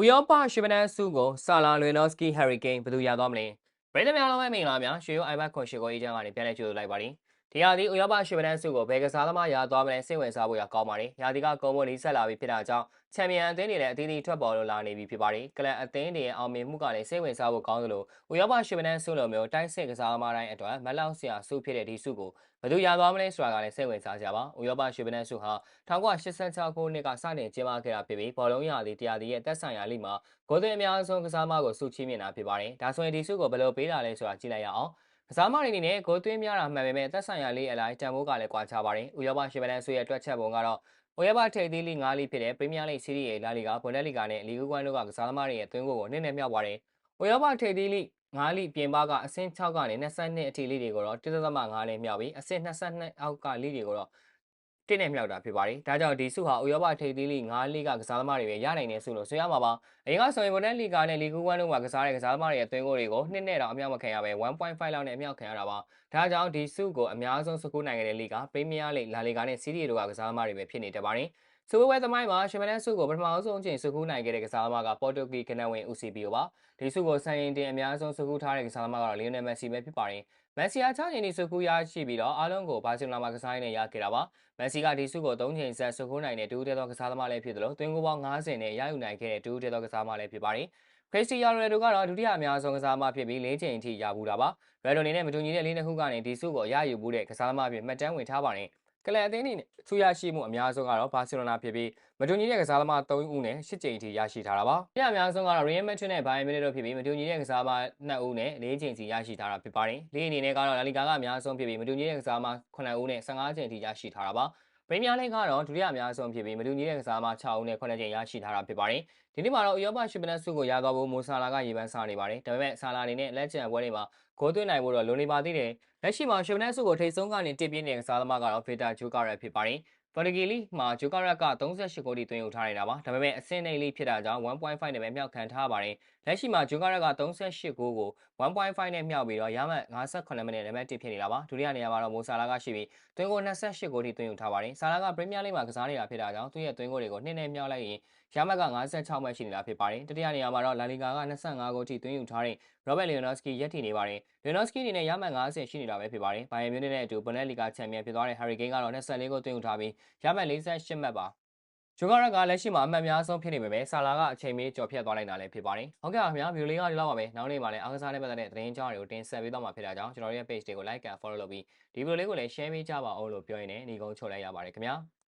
ဥရောပရှစ်ပနန်းစုကိုဆာလာလွေနော့စကီဟယ်ရီကိန်းဘယ်သူရသွားမလဲပြည်သူများလုံးပဲမင်္ဂလာများရွှေရိုးအိုင်ဘတ်ခွန်ရှိကိုအေဂျင့်ကနေပြန်လည်ကြိုဆိုလိုက်ပါတယ် ဒီဟာဒီဥရောပရှစ်ပနန်းစုကိုဘယ်ကစားသမားရသွားမလဲစိတ်ဝင်စားဖို့ရကောင်းပါတယ်ရာသီကကုံမွန်နီးဆက်လာပြီးဖြစ်တာကြောင့်ချန်ပီယံအသင်းတွေလည်းအသီးသီးထွက်ပေါ်လို့လာနေပြီဖြစ်ပါတယ်ကလပ်အသင်းတွေရဲ့အောင်မြင်မှုကလည်းစိတ်ဝင်စားဖို့ကောင်းသလိုဥရောပရှစ်ပနန်းစုလိုမျိုးတိုင်းစစ်ကစားသမားတိုင်းအတွက်မလောက်စရာစုဖြစ်တဲ့ဒီစုကိုဘယ်သူရသွားမလဲဆိုတာကလည်းစိတ်ဝင်စားကြပါဥရောပရှစ်ပနန်းစုဟာ1986ခုနှစ်ကစတင်ကျင်းပခဲ့တာဖြစ်ပြီးဘောလုံးရာသီတရားသီးရဲ့တက်ဆိုင်ရာလိမှာဂိုးသွင်းအများဆုံးကစားသမားကိုစုချီးမြှင့်တာဖြစ်ပါတယ်ဒါဆိုရင်ဒီစုကိုဘယ်လိုပေးတာလဲဆိုတာကြည့်လိုက်ရအောင် ကစားမတွေအနေနဲ့ဂိုးသွင်းများတာမှန်ပေမဲ့သက်ဆိုင်ရာလေးအလိုက်တန်ဖိုးကလည်းကွာခြားပါတယ်။ဥရောပရှစ်ပလန်ဆွေရဲ့တွက်ချက်ပုံကတော့ဥရောပထိပ်သီးလိ၅လိဖြစ်တဲ့ပရီးမီးယားလိစီးရီးရဲ့လာလီဂါဘွန်ဒက်လီဂါနဲ့လီဂူကွမ်တို့ကကစားသမားတွေရဲ့သွင်းကိုကိုနည်းနည်းမြောက်ပါတယ်။ဥရောပထိပ်သီးလိ၅လိပြင်ပကအဆင့်6ကနေ22အထိလိတွေကိုတော့1.5နဲ့မြောက်ပြီးအဆင့်22အောက်ကလိတွေကိုတော့ တင်းနဲ့မြောက်တာဖြစ်ပါတယ်။ဒါကြောင့်ဒီစုဟာဥရောပထိပ်သီးလိ၅လိကကစားသမားတွေပဲရနိုင်တဲ့စုလို့ဆိုရမှာပါ။အရင်ကဆိုရင်ဘွန်ဒက်လီဂါနဲ့လီဂူကွမ်တို့ကကစားတဲ့ကစားသမားတွေရဲ့သွင်းကိုတွေကိုနှစ်နဲ့တော့အမြောက်မခံရပဲ1.5လောက်နဲ့အမြောက်ခံရတာပါ။ဒါကြောင့်ဒီစုကိုအများဆုံးစကူးနိုင်ခဲ့တဲ့လိကပရီးမီးယားလိလာလီဂါနဲ့စီးရီးတို့ကကစားသမားတွေပဲဖြစ်နေတတ်ပါတယ်။ စုဝဲသမိုင်းမှာရှမနန်စုကိုပထမဆုံးအချိန်စကူးနိုင်ခဲ့တဲ့ကစားသမားကပေါ်တူဂီကနဝင် UCPO ပါ။ဒီစုကိုဆန်ရင်တင်အများဆုံးစကူးထားတဲ့ကစားသမားကတော့လီယိုနယ်မက်ဆီပဲဖြစ်ပါတယ်။မက်ဆီအား6ချိန်ဒီစကူးရရှိပြီးတော့အားလုံးကိုဘာစီလိုနာမှာကစားရင်းနဲ့ရခဲ့တာပါ။မက်ဆီကဒီစုကို3ချိန်ဆက်စကူးနိုင်တဲ့တူးတဲသောကစားသမားလည်းဖြစ်တယ်လို့သွင်းကိုပေါင်း90နဲ့ရယူနိုင်ခဲ့တဲ့တူးတဲသောကစားသမားလည်းဖြစ်ပါတယ်။ခရစ္စတီယာနိုရိုနယ်ဒိုကတော့ဒုတိယအများဆုံးကစားသမားဖြစ်ပြီး၄ချိန်အထိရဘူးတာပါ။ရယ်ဒိုနေနဲ့မတူညီတဲ့လေးနှစ်ခုကနေဒီစုကိုရယူမှုတဲ့ကစားသမားဖြစ်မှတ်တမ်းဝင်ထားပါတယ်။ ကလပ်အသင်းနဲ့ဆူရရှိမှုအများဆုံးကတော့ဘာစီလိုနာဖြစ်ပြီးမတူညီတဲ့ကစားသမား3ဦးနဲ့8ကြိမ်အထိရရှိထားတာပါ။ပြအများဆုံးကတော့ Real Madrid နဲ့ Bayern Munich တို့ဖြစ်ပြီးမတူညီတဲ့ကစားသမား2ဦးနဲ့4ကြိမ်စီရရှိထားတာဖြစ်ပါတယ်။လေးအနေနဲ့ကတော့ La Liga ကအများဆုံးဖြစ်ပြီးမတူညီတဲ့ကစားသမား9ဦးနဲ့15ကြိမ်အထိရရှိထားတာပါ။ ပရီးမီးယားလိဂ်ကတော့ဒုတိယအများဆုံးဖြစ်ပြီးမတူညီတဲ့ကစားသမား6ဦးနဲ့9ကြိမ်ရရှိထားတာဖြစ်ပါတယ်။ဒီနေ့မှာတော့ဥရောပရှစ်ပနက်စုကိုရသွားဖို့မိုဆာလာကရေပန်းစားနေပါတယ်။ဒါပေမဲ့ဆာလာအနေနဲ့လက်ကျန်ပွဲတွေမှာဂိုးသွင်းနိုင်ဖို့တော့လိုနေပါသေးတယ်။လက်ရှိမှာရှစ်ပနက်စုကိုထိတ်ဆုံးကနေတစ်ပြင်းနေတဲ့ကစားသမားကတော့ဗီတာဂျိုကာရက်ဖြစ်ပါတယ်။ ပေါ်တူဂီလီမှာဂျိုကာရက်က38ဂိုးထိသွင်းယူထားနေတာပါဒါပေမဲ့အဆင့်နှိမ့်လေးဖြစ်တာကြောင့်1.5နဲ့ပဲမြောက်ခံထားပါတယ်လက်ရှိမှာဂျိုကာရက်က38ဂိုးကို1.5နဲ့မြောက်ပြီးတော့ရမှတ်58မိနစ်နံပါတ်1ဖြစ်နေတာပါဒုတိယနေရာမှာတော့မိုဆာလာကရှိပြီးသွင်းကို28ဂိုးထိသွင်းယူထားပါတယ်ဆာလာကပရီးမီးယားလိမှာကစားနေတာဖြစ်တာကြောင့်သူ့ရဲ့သွင်းကိုတွေကိုနှစ်နဲ့မြောက်လိုက်ရင်ရမှတ်က56မှတ်ရှိနေတာဖြစ်ပါတယ်တတိယနေရာမှာတော့လာလီဂါက25ဂိုးထိသွင်းယူထားတဲ့ Robert Lewandowski ရက်ထီနေပါတယ် Lewandowski အနေနဲ့ရမှတ်50ရှိနေတာပဲဖြစ်ပါတယ်ဘိုင်ယန်မြူးနစ်နဲ့အတူဘွန်ဒက်လီဂါချန်ပီယံဖြစ်သွားတဲ့ Harry Kane ကတော့24ဂိုးသွင်းယူထားပြီးရမှတ်48မှတ်ပါဂျိုကာရက်ကလက်ရှိမှာအမှတ်များဆုံးဖြစ်နေပေမဲ့ဆာလာကအချိန်မီကြော်ဖြတ်သွားလိုက်တာလည်းဖြစ်ပါတယ်။ဟုတ်ကဲ့ပါခင်ဗျာဗီဒီယိုလေးကဒီလောက်ပါပဲ။နောက်နေ့မှာလည်းအားကစားနဲ့ပတ်သက်တဲ့သတင်းကြောင်းတွေကိုတင်ဆက်ပေးသွားမှာဖြစ်တာကြောင့်ကျွန်တော်တို့ရဲ့ page တွေကို like and follow လုပ်ပြီးဒီဗီဒီယိုလေးကိုလည်း share ပေးကြပါအောင်လို့ပြောရင်းနဲ့ညီကုန်းချုပ်လိုက်ရပါတယ်ခင်ဗျာ။